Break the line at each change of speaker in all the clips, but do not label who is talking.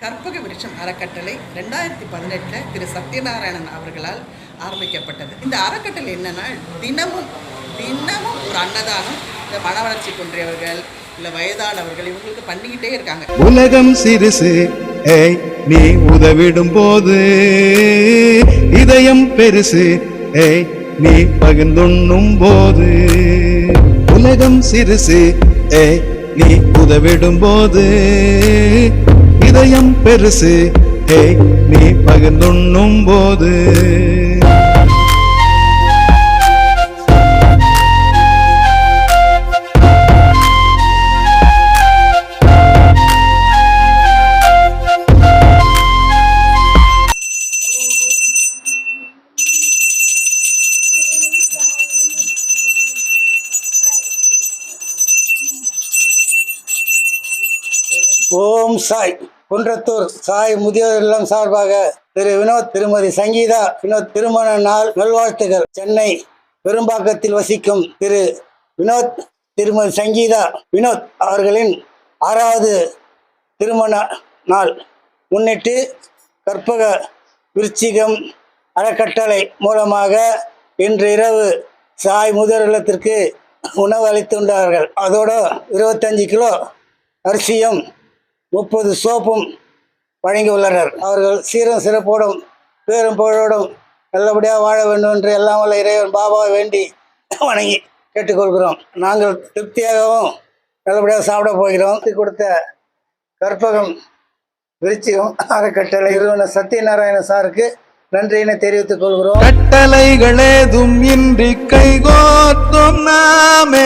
கற்பக விருட்சம் அறக்கட்டளை ரெண்டாயிரத்தி பதினெட்டில் திரு சத்யநாராயணன் அவர்களால் ஆரம்பிக்கப்பட்டது. இந்த அறக்கட்டளை என்னன்னா தினமும் தினமும் ஒரு அன்னதானம் இந்த மன வளர்ச்சி குன்றியவர்கள் இல்லை வயதானவர்கள் இவங்களுக்கு பண்ணிக்கிட்டே இருக்காங்க.
உலகம் சிறுசு ஏய் நீ உதவிடும் போது இதயம் பெருசு ஏய் நீ பகிர்ந்துண்ணும் போது உலகம் சிறுசு ஏய் நீ உதவிடும் போது இதயம் பெருசு. ஹே நீ பகிர்ந்துண்ணும் போது
ஓம் சாய். குன்றத்தூர் சாய் முதியோர் இல்லம் சார்பாக திரு வினோத் திருமதி சங்கீதா வினோத் திருமண நாள் நல்வாழ்த்துகள். சென்னை பெரும்பாக்கத்தில் வசிக்கும் திரு வினோத் திருமதி சங்கீதா வினோத் அவர்களின் ஆறாவது திருமண நாள். முன்னிட்டு கற்பக விருச்சிகம் அறக்கட்டளை மூலமாக இன்று இரவு சாய் முதியோர் இல்லத்திற்கு உணவு அளித்துள்ளார்கள். அதோடு இருபத்தஞ்சு கிலோ அரிசியும் முப்பது சோப்பும் வழங்கியுள்ளனர் அவர்கள் சீரும் சிறப்போடும் பேரும் புகழோடும் நல்லபடியாக வாழ வேண்டும் என்று எல்லாம் உள்ள இறைவன் பாபாவை வேண்டி வணங்கி கேட்டுக்கொள்கிறோம் நாங்கள் திருப்தியாகவும் நல்லபடியாக சாப்பிட போகிறோம். கொடுத்த கற்பகம் விருச்சிகம் அறக்கட்டளை நிறுவனர் சத்யநாராயண சாருக்கு நன்றியினை தெரிவித்துக் கொள்கிறோம்.
கட்டளைகளேதும் இன்றி கைகோத்தும் நாமே.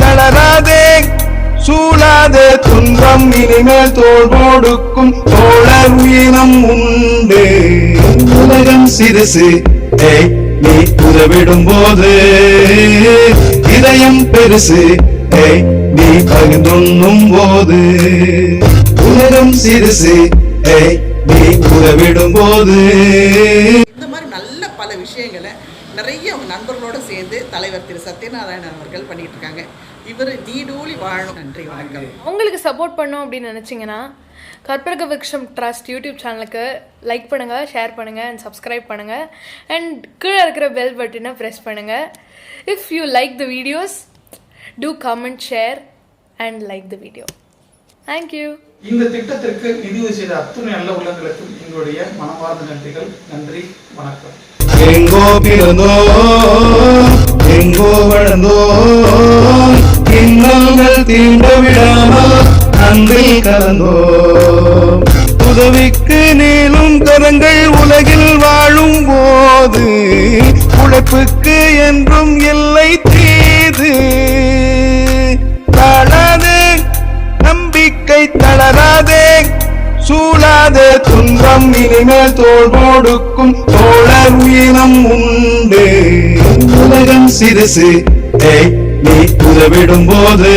தளராதே. சூழாதே துன்பம் இனிமேல் தோல் போடுக்கும் தோழர் உயிரம் உண்டு. உலகம் சிறுசு. நீ உதவிடும் போது இதயம் பெருசு. நீ பகிர்ந்துண்ணும் போது உலகம் சிறுசு. நீ உதவிடும் போது
இந்த மாதிரி நல்ல பல விஷயங்களை நிறைய அவங்க நண்பர்களோடு சேர்ந்து தலைவர் திரு சத்யநாராயணன் அவர்கள் பண்ணிட்டு இருக்காங்க இவர் நீடூழி வாழணும். நன்றி வணக்கம்.
உங்களுக்கு சப்போர்ட் பண்ணோம் அப்படின்னு நினச்சிங்கன்னா கற்பக விருட்சம் ட்ரஸ்ட் யூடியூப் சேனலுக்கு லைக் பண்ணுங்கள் ஷேர் பண்ணுங்கள் அண்ட் சப்ஸ்கிரைப் பண்ணுங்கள் அண்ட் கீழே இருக்கிற பெல் பட்டனை ப்ரெஸ் பண்ணுங்கள் if you like the videos to comment share and like the video thank you
இந்த திட்டத்திற்கு நிதியுதவி செய்த அத்துணை நல்ல உள்ளங்களுக்கும் எங்களுடைய மனமார்ந்த நன்றிகள். நன்றி வணக்கம்.
எங்கோ பிறந்தோம் எங்கோ வளர்ந்தோம் இன்னங்கள் தீண்ட விடாமல் அன்பில் கலந்தோம் உதவிக்கு நீளும் கரங்கள் உலகில் வாழும் போது உழைப்புக்கு என்றும் இல்லை தீது. தளது நம்பிக்கை தளராதே. சூழாத துன்பம் இனிமேல் தோல் கொடுக்கும் தோழர் உயிரம் உண்டு. உலகம் சிறுசு. நீ உதவிடும் போது